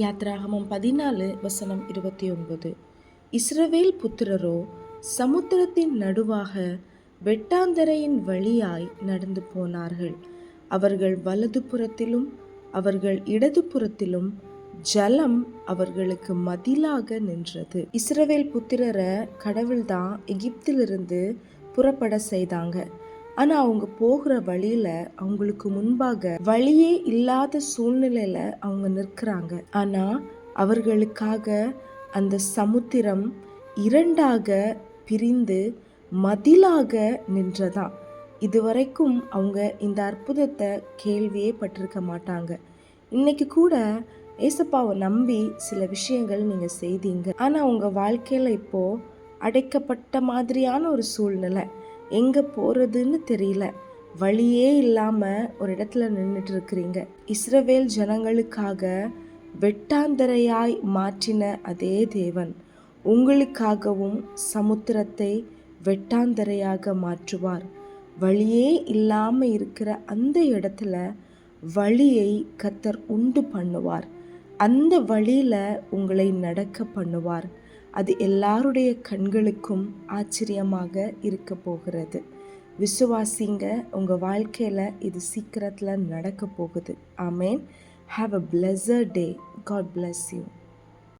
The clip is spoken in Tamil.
யாத்ராகமம் பதினாலு வசனம் இருபத்தி ஒன்பது இஸ்ரவேல் புத்திரரோ சமுத்திரத்தின் நடுவாக வெட்டாந்தரையின் வழியாய் நடந்து போனார்கள். அவர்கள் வலது புறத்திலும் அவர்கள் இடது புறத்திலும் ஜலம் அவர்களுக்கு மதிலாக நின்றது. இஸ்ரவேல் புத்திரரை கடவுள்தான் எகிப்திலிருந்து புறப்பட செய்தாங்க. ஆனா அவங்க போகிற வழியில அவங்களுக்கு முன்பாக வழியே இல்லாத சூழ்நிலையில அவங்க நிற்கிறாங்க. ஆனா அவர்களுக்காக அந்த சமுத்திரம் இரண்டாக பிரிந்து மதிலாக நின்றதாம் இதுவரைக்கும் அவங்க இந்த அற்புதத்தை கேள்வியே பட்டிருக்க மாட்டாங்க. இன்னைக்கு கூட ஏசப்பாவை நம்பி சில விஷயங்கள் நீங்க செய்தீங்க. ஆனா உங்க வாழ்க்கையில இப்போ அடைக்கப்பட்ட மாதிரியான ஒரு சூழ்நிலை. எங்கே போகிறதுன்னு தெரியல. வழியே இல்லாமல் ஒரு இடத்துல நின்றுட்டு இருக்கிறீங்க இஸ்ரவேல் ஜனங்களுக்காக வெட்டாந்தரையாய் மாற்றின அதே தேவன். உங்களுக்காகவும் சமுத்திரத்தை வெட்டாந்தரையாக மாற்றுவார். வழியே இல்லாமல் இருக்கிற அந்த இடத்துல வழியை கத்தர் உண்டு பண்ணுவார். அந்த வழியில் உங்களை நடக்க பண்ணுவார். அது எல்லாருடைய கண்களுக்கும் ஆச்சரியமாக இருக்க போகிறது. விசுவாசிங்க உங்கள் வாழ்க்கையில் இது சீக்கிரத்தில் நடக்க போகுது. Amen. Have a pleasure day God bless you